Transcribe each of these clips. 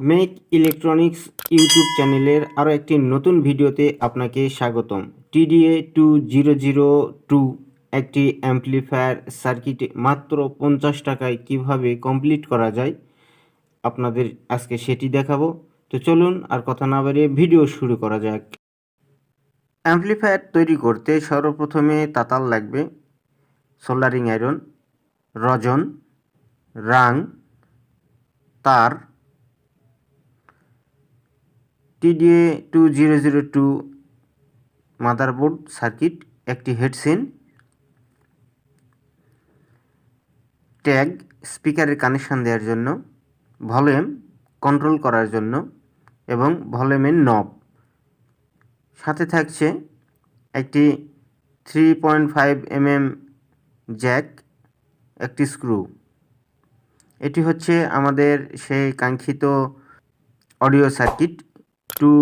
Make electronics YouTube চ্যানেলের আরও একটি নতুন ভিডিওতে আপনাকে স্বাগতম। TDA two zero zero two একটি অ্যাম্পলিফায়ার সার্কিট মাত্র পঞ্চাশ টাকায় কীভাবে কমপ্লিট করা যায় আপনাদের আজকে সেটি দেখাবো। তো চলুন আর কথা না বাড়িয়ে ভিডিও শুরু করা যাক। অ্যাম্পলিফায়ার তৈরি করতে সর্বপ্রথমে তাতাল লাগবে সোল্ডারিং আয়রন রজন, রাং, তার TDA two zero zero two motherboard circuit একটি হেডসিন ট্যাগ স্পিকারের কানেকশান দেওয়ার জন্য ভলিউম কন্ট্রোল করার জন্য এবং ভলিউমের নব সাথে থাকছে একটি three point five MM jack একটি স্ক্রু এটি হচ্ছে আমাদের সেই কাঙ্ক্ষিত audio circuit two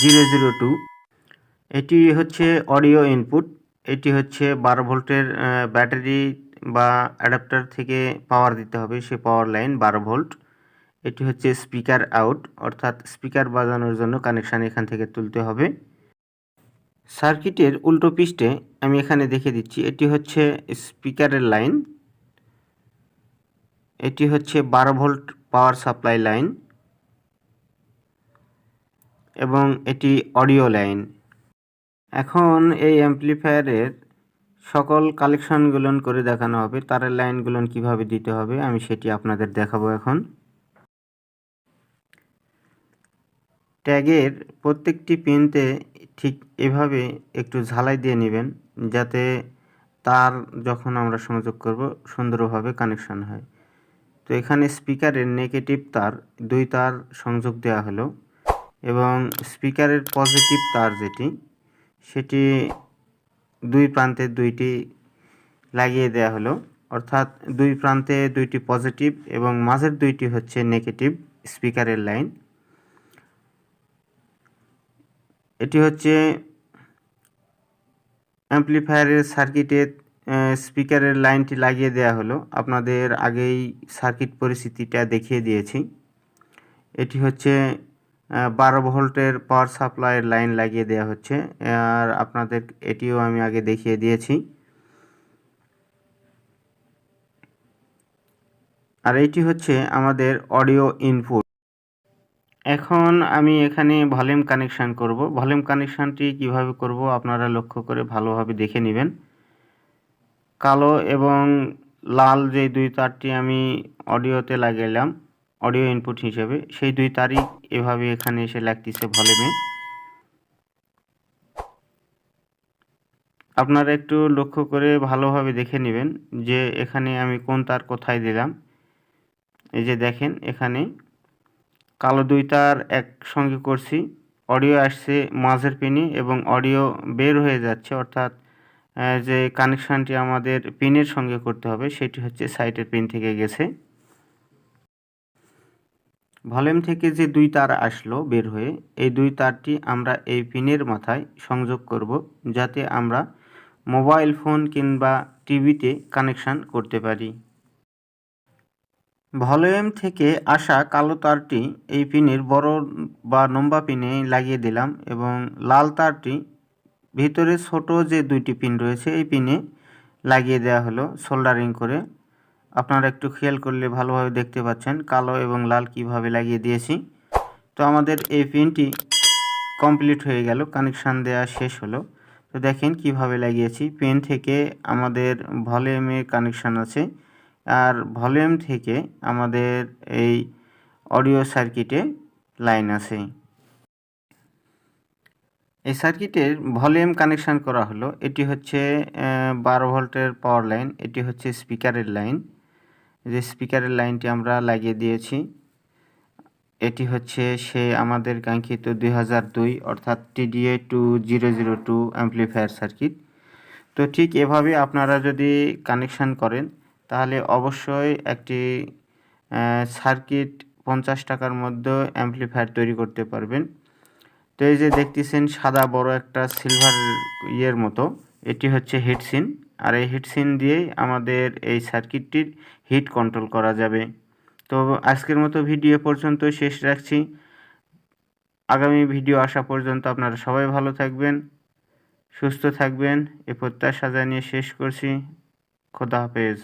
zero zero two এটি হচ্ছে অডিও ইনপুট। এটি হচ্ছে বারো ভোল্টের ব্যাটারি বা অ্যাডাপ্টার থেকে পাওয়ার দিতে হবে, সে পাওয়ার লাইন বারো ভোল্ট। এটি হচ্ছে স্পিকার আউট, অর্থাৎ স্পিকার বাজানোর জন্য কানেকশান এখান থেকে তুলতে হবে। সার্কিটের উল্টো পৃষ্ঠে আমি এখানে দেখে দিচ্ছি, এটি হচ্ছে স্পিকারের লাইন। এটি হচ্ছে বারো ভোল্ট পাওয়ার সাপ্লাই লাইন। এবং এটি অডিও লাইন। এখন এই অ্যাম্পলিফায়ারের সকল কালেকশনগুলো করে দেখানো হবে তারের লাইনগুলো কীভাবে দিতে হবে, আমি সেটি আপনাদের দেখাবো এখন। ট্যাগের প্রত্যেকটি পিনতে ঠিক এভাবে একটু ঝালাই দিয়ে নেবেন, যাতে তার যখন আমরা সংযোগ করব, সুন্দরভাবে কানেকশন হয়। তো এখানে স্পিকারের নেগেটিভ তার, দুই তার সংযোগ দেওয়া হলো। এবং স্পিকারের পজিটিভ তার যেটি, সেটি দুই প্রান্তে দুইটি লাগিয়ে দেওয়া হলো। অর্থাৎ দুই প্রান্তে দুইটি পজিটিভ এবং মাঝের দুইটি হচ্ছে নেগেটিভ স্পিকারের লাইন। এটি হচ্ছে অ্যাম্পলিফায়ারের সার্কিটের স্পিকারের লাইনটি লাগিয়ে দেওয়া হলো। আপনাদের আগেই সার্কিট পরিস্থিতিটা দেখিয়ে দিয়েছি। এটি হচ্ছে বারো ভোল্টের পাওয়ার সাপ্লাইয়ের লাইন লাগিয়ে দেওয়া হচ্ছে। আর আপনাদের এটিও আমি আগে দেখিয়ে দিয়েছি। আর এটি হচ্ছে আমাদের অডিও ইনপুট এখন আমি এখানে ভলিউম কানেকশান করব। ভলিউম কানেকশানটি কীভাবে করব আপনারা লক্ষ্য করে ভালোভাবে দেখে নেবেন। কালো এবং লাল যে দুই তারটি আমি অডিওতে লাগাইলাম অডিও ইনপুট হিসেবে। সেই দুই তারিখ এভাবে এখানে এসে লাগতেছে ভলিউমে আপনারা একটু লক্ষ্য করে ভালোভাবে দেখে নেবেন যে এখানে আমি কোন তার কোথায় দিলাম। এই যে দেখেন এখানে কালো দুই তার একসঙ্গে করছি। অডিও আসছে মাঝের পিনে এবং অডিও বের হয়ে যাচ্ছে, অর্থাৎ যে কানেকশানটি আমাদের পিনের সঙ্গে করতে হবে, সেটি হচ্ছে সাইটের পিন থেকে গেছে। ভলিউম থেকে যে দুই তার আসলো বের হয়ে, এই দুই তারটি আমরা এই পিনের মাথায় সংযোগ করব যাতে আমরা মোবাইল ফোন কিংবা টিভিতে কানেকশান করতে পারি। ভলিউম থেকে আসা কালো তারটি এই পিনের বড় বা লম্বা পিনে লাগিয়ে দিলাম এবং লাল তারটি ভিতরে ছোট যে দুইটি পিন রয়েছে, এই পিনে লাগিয়ে দেওয়া হলো সোল্ডারিং করে। আপনারা একটু খেয়াল করলে ভালোভাবে দেখতে পাচ্ছেন, কালো এবং লাল কীভাবে লাগিয়ে দিয়েছি। তো আমাদের এই পিনটি কমপ্লিট হয়ে গেল, কানেকশান দেওয়া শেষ হলো। তো দেখেন কীভাবে লাগিয়েছি, পেন থেকে আমাদের ভলিউমের কানেকশান আছে, আর ভলিউম থেকে আমাদের এই অডিও সার্কিটে লাইন আছে। এই সার্কিটের ভলিউম কানেকশান করা হলো, এটি হচ্ছে বারো ভোল্টের পাওয়ার লাইন, এটি হচ্ছে স্পিকারের লাইন। যে স্পিকারের লাইনটি আমরা লাগিয়ে দিয়েছি, এটি হচ্ছে সে আমাদের কাঙ্ক্ষিত দুই হাজার দুই, অর্থাৎ TDA two zero zero two amplifier circuit তো ঠিক এভাবে আপনারা যদি কানেকশান করেন, তাহলে অবশ্যই একটি সার্কিট পঞ্চাশ টাকার মধ্যে অ্যাম্পলিফায়ার তৈরি করতে পারবেন। তো এই যে দেখতেছেন সাদা বড় একটা সিলভার ইয়ের মতো, এটি হচ্ছে হিটসিন আর এই হিটসিন দিয়েই আমাদের এই সার্কিটটির হিট কন্ট্রোল করা যাবে। তো আজকের মতো ভিডিও পর্যন্ত শেষ রাখছি। আগামী ভিডিও আসা পর্যন্ত আপনারা সবাই ভালো থাকবেন, সুস্থ থাকবেন। এ প্রত্যাশা জানিয়ে শেষ করছি। খোদা হাফেজ।